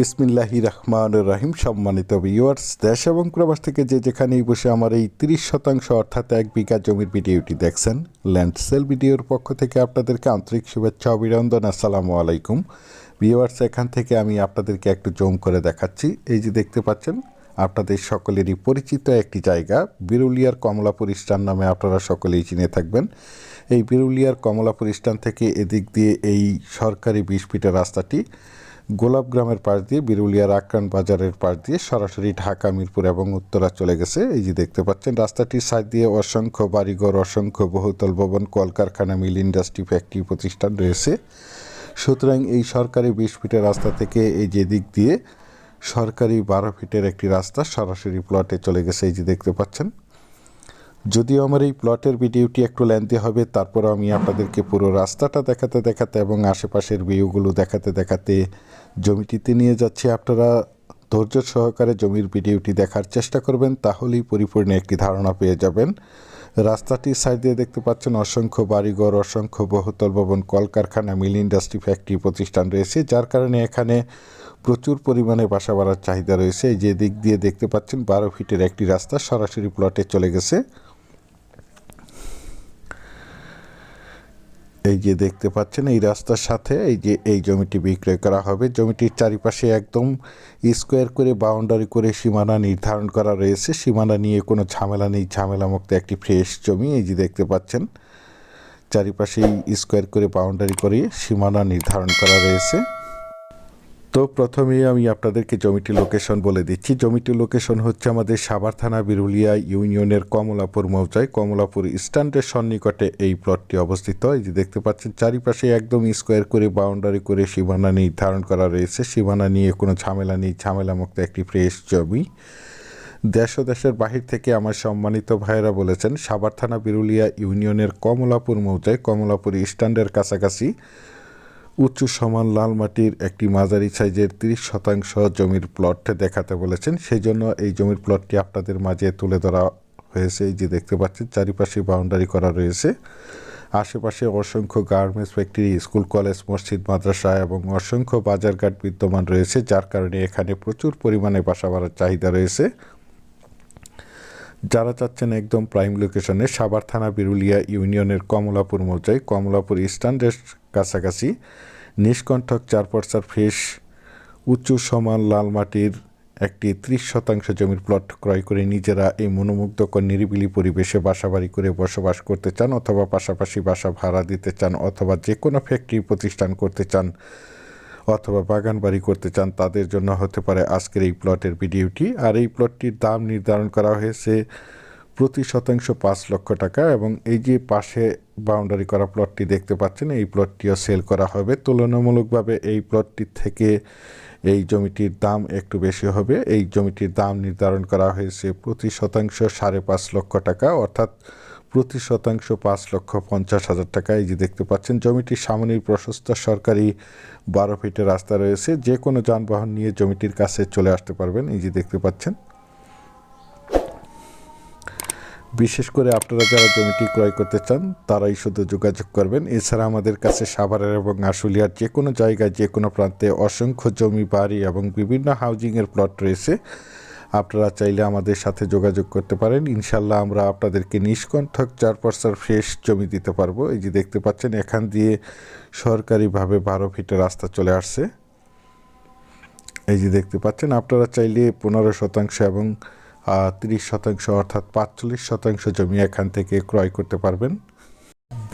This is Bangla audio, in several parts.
বিসমিল্লাহি রহমান রাহিম, সম্মানিত ভিউয়ার্স দেশ এবং প্রবাস থেকে যে যেখানেই বসে আমার এই তিরিশ শতাংশ অর্থাৎ এক বিঘা জমির ভিডিওটি দেখছেন ল্যান্ড সেল ভিডিওর পক্ষ থেকে আপনাদেরকে আন্তরিক শুভেচ্ছা, অভিনন্দন, আসসালামু আলাইকুম। ভিউয়ার্স এখান থেকে আমি আপনাদেরকে একটু জুম করে দেখাচ্ছি। এই যে দেখতে পাচ্ছেন, আপনাদের সকলেরই পরিচিত একটি জায়গা, বিরুলিয়ার কমলাপুর স্টান নামে আপনারা সকলেই চিনে থাকবেন। এই বিরুলিয়ার কমলাপুর স্টান থেকে এদিক দিয়ে এই সরকারি বিশ ফিটের রাস্তাটি গোলাপ গ্রামের পাশ দিয়ে বিরুলিয়ার আক্রান বাজারের পাশ দিয়ে সরাসরি ঢাকা, মিরপুর এবং উত্তরা চলে গেছে। এই যে দেখতে পাচ্ছেন, রাস্তাটির সাইড দিয়ে অসংখ্য বাড়িঘর, অসংখ্য বহুতল ভবন, কলকারখানা, মিল ইন্ডাস্ট্রি, ফ্যাক্টরি প্রতিষ্ঠান রয়েছে। সুতরাং এই সরকারি বিশ ফিটের রাস্তা থেকে এই যে দিক দিয়ে সরকারি বারো ফিটের একটি রাস্তা সরাসরি প্লটে চলে গেছে। এই যে দেখতে পাচ্ছেন যদিও আমার এই প্লটের ভিডিওটি একটু লেন্থি হবে, তারপরও আমি আপনাদেরকে পুরো রাস্তাটা দেখাতে দেখাতে এবং আশেপাশের ভিউগুলো দেখাতে দেখাতে জমিটিতে নিয়ে যাচ্ছি। আপনারা ধৈর্য সহকারে জমির ভিডিওটি দেখার চেষ্টা করবেন, তাহলেই পরিপূর্ণ একটি ধারণা পেয়ে যাবেন। রাস্তাটির সাইড দিয়ে দেখতে পাচ্ছেন অসংখ্য বাড়িঘর, অসংখ্য বহুতল ভবন, কলকারখানা মিল ইন্ডাস্ট্রি ফ্যাক্টরি প্রতিষ্ঠান রয়েছে, যার কারণে এখানে প্রচুর পরিমাণে বাসা বাড়ার চাহিদা রয়েছে। যে দিক দিয়ে দেখতে পাচ্ছেন, বারো ফিটের একটি রাস্তা সরাসরি প্লটে চলে গেছে। এই যে দেখতে পাচ্ছেন, এই রাস্তার সাথে এই যে এই জমিটি বিক্রয় করা হবে। জমিটির চারিপাশে একদম স্কোয়ার করে, বাউন্ডারি করে সীমানা নির্ধারণ করা রয়েছে। সীমানা নিয়ে কোনো ঝামেলা নেই, ঝামেলামুক্ত একটি ফ্রেশ জমি, এই যে দেখতে পাচ্ছেন। চারিপাশেই স্কোয়ার করে, বাউন্ডারি করে সীমানা নির্ধারণ করা রয়েছে। তো প্রথমেই আমি আপনাদেরকে জমিটির লোকেশন বলে দিচ্ছি। জমিটির লোকেশন হচ্ছে আমাদের সাভার থানা বিরুলিয়া ইউনিয়নের কমলাপুর মৌজায়। কমলাপুর স্ট্যান্ডের সন্নিকটে এই প্লটটি অবস্থিত। এই যে দেখতে পাচ্ছেন, চারিপাশে একদম স্কোয়ার করে বাউন্ডারি করে সীমানা নির্ধারণ করা রয়েছে। সীমানা নিয়ে কোনো ঝামেলা নেই, ঝামেলামুক্ত একটি ফ্রেশ জমি। দেশ ও দেশের বাহির থেকে আমার সম্মানিত ভাইয়েরা বলেছেন, সাভার থানা বিরুলিয়া ইউনিয়নের কমলাপুর মৌজায়, কমলাপুর স্ট্যান্ডের কাছাকাছি উঁচু সমান লাল মাটির একটি মাঝারি সাইজের তিরিশ শতাংশ জমির প্লট দেখাতে বলেছেন। সেই জন্য এই জমির প্লটটি আপনাদের মাঝে তুলে ধরা হয়েছে। এই যে দেখতে পাচ্ছেন, চারিপাশে বাউন্ডারি করা রয়েছে। আশেপাশে অসংখ্য গার্মেন্টস ফ্যাক্টরি, স্কুল, কলেজ, মসজিদ, মাদ্রাসা এবং অসংখ্য বাজারঘাট বিদ্যমান রয়েছে, যার কারণে এখানে প্রচুর পরিমাণে বাসা বাড়ার চাহিদা রয়েছে। যারা চাচ্ছেন একদম প্রাইম লোকেশনে, সাভার থানা, বিরুলিয়া ইউনিয়নের কমলাপুর মৌজায় কমলাপুর স্ট্যান্ডের কাছাকাছি। নিষ্কণ্ঠক চার পর্সার ফ্রেশ, উঁচু সমান লাল মাটির একটি ত্রিশ শতাংশ জমির প্লট ক্রয় করে নিজেরা এই মনোমুগ্ধকর নিরিবিলি পরিবেশে বাসাবাড়ি করে বসবাস করতে চান অথবা পাশাপাশি বাসা ভাড়া দিতে চান অথবা যে কোনো ফ্যাক্টরি প্রতিষ্ঠান করতে চান অথবা বাগান বাড়ি করতে চান, তাদের জন্য হতে পারে আজকের এই প্লটের ভিডিওটি। আর এই প্লটটির দাম নির্ধারণ করা হয়েছে প্রতি শতাংশ পাঁচ লক্ষ টাকা এবং এই যে পাশে বাউন্ডারি করা প্লটটি দেখতে পাচ্ছেন, এই প্লটটিও সেল করা হবে। তুলনামূলকভাবে এই প্লটটির থেকে এই জমিটির দাম একটু বেশি হবে। এই জমিটির দাম নির্ধারণ করা হয়েছে প্রতি শতাংশ সাড়ে পাঁচ লক্ষ টাকা, অর্থাৎ প্রতি শতাংশ পাঁচ লক্ষ পঞ্চাশ হাজার টাকা। এই যে দেখতে পাচ্ছেন, জমিটির সামনেই প্রশস্ত সরকারি বারো ফিটের রাস্তা রয়েছে। যে কোনো যানবাহন নিয়ে জমিটির কাছে চলে আসতে পারবেন। এই যে দেখতে পাচ্ছেন বিশেষ করে আপনারা যারা জমিটি ক্রয় করতে চান, তারাই শুধু যোগাযোগ করবেন। এছাড়া আমাদের কাছে সাভারের এবং আশুলিয়ার যে কোনো জায়গায়, যে কোনো প্রান্তে অসংখ্য জমি, বাড়ি এবং বিভিন্ন হাউজিংয়ের প্লট রয়েছে। আপনারা চাইলে আমাদের সাথে যোগাযোগ করতে পারেন। ইনশাল্লাহ আমরা আপনাদেরকে নিষ্কণ্ঠক চার পার্সার ফ্রেশ জমি দিতে পারব। এই যে দেখতে পাচ্ছেন, এখান দিয়ে সরকারিভাবে বারো ফিটের রাস্তা চলে আসছে। এই যে দেখতে পাচ্ছেন, আপনারা চাইলে পনেরো শতাংশ এবং তিরিশ শতাংশ অর্থাৎ পাঁচচল্লিশ শতাংশ জমি এখান থেকে ক্রয় করতে পারবেন।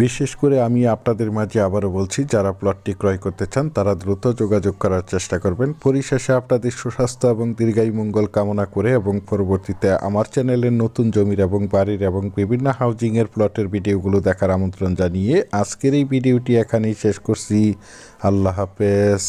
বিশেষ করে আমি আপনাদের মাঝে আবারও বলছি, যারা প্লটটি ক্রয় করতে চান, তারা দ্রুত যোগাযোগ করার চেষ্টা করবেন। পরিশেষে আপনাদের সুস্বাস্থ্য এবং দীর্ঘায়ু মঙ্গল কামনা করে এবং পরবর্তীতে আমার চ্যানেলের নতুন জমির এবং বাড়ির এবং বিভিন্ন হাউজিংয়ের প্লটের ভিডিওগুলো দেখার আমন্ত্রণ জানিয়ে আজকের এই ভিডিওটি এখানেই শেষ করছি। আল্লাহ হাফেজ।